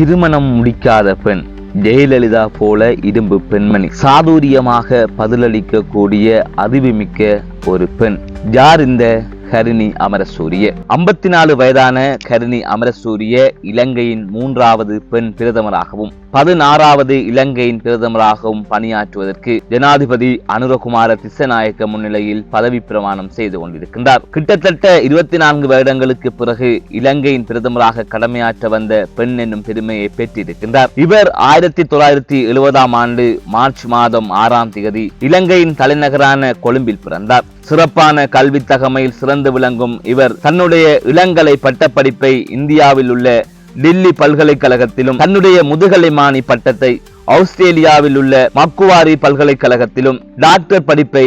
திருமணம் முடிக்காத பெண் ஜெயலலிதா போல இரும்பு பெண்மணி சாதுரியமாக பதிலளிக்கக்கூடிய அறிவுமிக்க ஒரு பெண். யார் இந்த கருணி அமரசூரிய. ஐம்பத்தி நாலு வயதான கருணி அமரசூரிய இலங்கையின் மூன்றாவது பெண் பிரதமராகவும் பதினாறாவது இலங்கையின் பிரதமராகவும் பணியாற்றுவதற்கு ஜனாதிபதி அனுரகுமார திசநாயக்க முன்னிலையில் பதவி பிரமாணம் செய்து கொண்டிருக்கின்றார். கிட்டத்தட்ட இருபத்தி நான்கு வருடங்களுக்கு பிறகு இலங்கையின் பிரதமராக கடமையாற்ற வந்த பெண் என்னும் பெருமையை பெற்றிருக்கின்றார். இவர் ஆயிரத்தி தொள்ளாயிரத்தி எழுபதாம் ஆண்டு மார்ச் மாதம் ஆறாம் தேதி இலங்கையின் தலைநகரான கொழும்பில் பிறந்தார். சிறப்பான கல்வி தகமையில் சிறந்து விளங்கும் இவர் தன்னுடைய இளங்கலை பட்டப்படிப்பை இந்தியாவில் உள்ள டில்லி பல்கலைக்கழகத்திலும் தன்னுடைய முதுகலை மாணி பட்டத்தை ஆஸ்திரேலியாவில் உள்ள மக்குவாரி பல்கலைக்கழகத்திலும் டாக்டர் படிப்பை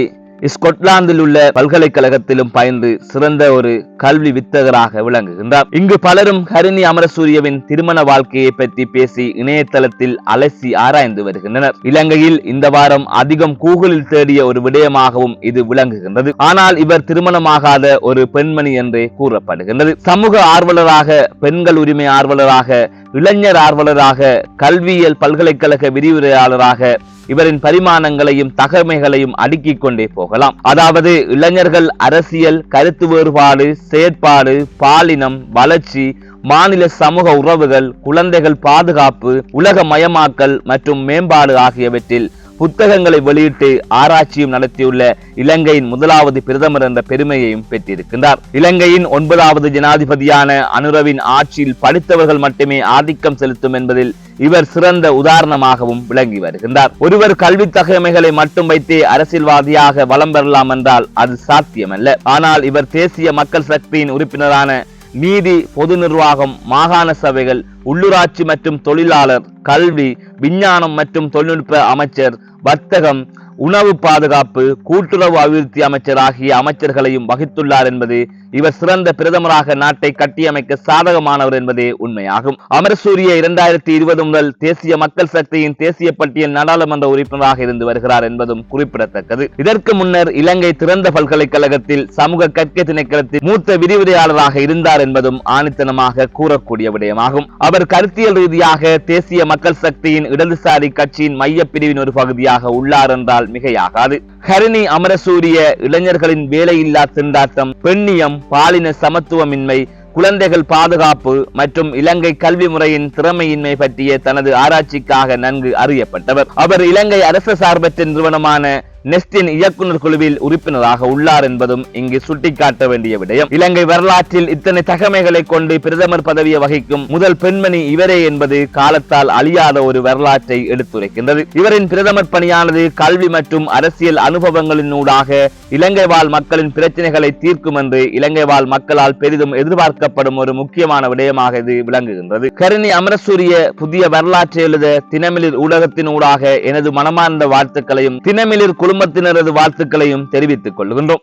ஸ்கொட்லாந்தில் உள்ள பல்கலைக்கழகத்திலும் பயின்று சிறந்த ஒரு கல்வி வித்தகராக விளங்குகின்றார். இங்கு பலரும் ஹரிணி அமரசூரியவின் திருமண வாழ்க்கையை பற்றி பேசி இணையதளத்தில் அலசி ஆராய்ந்து வருகின்றனர். இலங்கையில் இந்த வாரம் அதிகம் கூகுளில் தேடிய ஒரு விடயமாகவும் இது விளங்குகின்றது. ஆனால் இவர் திருமணமாகாத ஒரு பெண்மணி என்றே கூறப்படுகின்றது. சமூக ஆர்வலராக பெண்கள் உரிமை ஆர்வலராக இளைஞர் ஆர்வலராக கல்வியியல் பல்கலைக்கழக விரிவுரையாளராக இவரின் பரிமாணங்களையும் தகமைகளையும் அடுக்கிக் கொண்டே போகலாம். அதாவது இளைஞர்கள் அரசியல் கருத்து வேறுபாடு செயற்பாடு பாலினம் வளர்ச்சி மாநில சமூக உறவுகள் குழந்தைகள் பாதுகாப்பு உலக மயமாக்கல் மற்றும் மேம்பாடு ஆகியவற்றில் புத்தகங்களை வெளியிட்டு ஆராய்ச்சியும் நடத்தியுள்ள இலங்கையின் முதலாவது பிரதமர் என்ற பெருமையையும் பெற்றிருக்கின்றார். இலங்கையின் ஒன்பதாவது ஜனாதிபதியான அனுரவின் ஆட்சியில் படித்தவர்கள் மட்டுமே ஆதிக்கம் செலுத்தும் என்பதில் இவர் சிறந்த உதாரணமாகவும் விளங்கி வருகின்றார். ஒருவர் கல்வி தகமைகளை மட்டும் வைத்தே அரசியல்வாதியாக வலம் பெறலாம் என்றால் அது சாத்தியமல்ல. ஆனால் இவர் தேசிய மக்கள் சக்தியின் உறுப்பினரான நீதி பொது நிர்வாகம் மாகாண சபைகள் உள்ளூராட்சி மற்றும் தொழிலாளர் கல்வி விஞ்ஞானம் மற்றும் தொழில்நுட்ப அமைச்சர் வர்த்தகம் உணவு பாதுகாப்பு கூட்டுறவு அபிவிருத்தி அமைச்சர் ஆகிய அமைச்சர்களையும் வகித்துள்ளார் என்பது இவர் சிறந்த பிரதமராக நாட்டை கட்டியமைக்க சாதகமானவர் என்பதே உண்மையாகும். அமர் சூரிய இரண்டாயிரத்தி இருபது முதல் தேசிய மக்கள் சக்தியின் தேசிய பட்டியல் நாடாளுமன்ற உறுப்பினராக இருந்து வருகிறார் என்பதும் குறிப்பிடத்தக்கது. இதற்கு முன்னர் இலங்கை திறந்த பல்கலைக்கழகத்தில் சமூக கற்கை திணைக்களத்தில் மூத்த விரிவுரையாளராக இருந்தார் என்பதும் ஆணித்தனமாக கூறக்கூடிய விடயமாகும். அவர் கருத்தியல் ரீதியாக தேசிய மக்கள் சக்தியின் இடதுசாரி கட்சியின் மைய பிரிவின் ஒரு பகுதியாக உள்ளார் என்றால் மிகையாகாது ஹரிணி அமரசூரிய இளைஞர்களின் வேலையில்லா திண்டாட்டம் பெண்ணியம் பாலின சமத்துவமின்மை குழந்தைகள் பாதுகாப்பு மற்றும் இலங்கை கல்வி முறையின் திறமையின்மை பற்றிய தனது ஆராய்ச்சிக்காக நன்கு அறியப்பட்டவர். அவர் இலங்கை அரசு சார்பற்ற நிறுவனமான நெஸ்டின் இயக்குநர் குழுவில் உறுப்பினராக உள்ளார் என்பதும் இங்கு சுட்டிக்காட்ட வேண்டிய விடயம். இலங்கை வரலாற்றில் இத்தனை தகமைகளை கொண்டு பிரதமர் பதவியை வகிக்கும் முதல் பெண்மணி இவரே என்பது காலத்தால் அழியாத ஒரு வரலாற்றை எடுத்துரைக்கின்றது. இவரின் பிரதமர் பணியானது கல்வி மற்றும் அரசியல் அனுபவங்களின் ஊடாக இலங்கை வாழ் மக்களின் பிரச்சனைகளை தீர்க்கும் என்று இலங்கை வாழ் மக்களால் பெரிதும் எதிர்பார்க்கப்படும் ஒரு முக்கியமான விடயமாக இது விளங்குகின்றது. கருணி அமரசூரிய புதிய வரலாற்றை எழுத தினமிலிர் ஊடகத்தின் ஊடாக எனது மனமார்ந்த வாழ்த்துக்களையும் தினமிலிர் குடும்பத்தினரது வாழ்த்துக்களையும் தெரிவித்துக் கொள்கின்றோம்.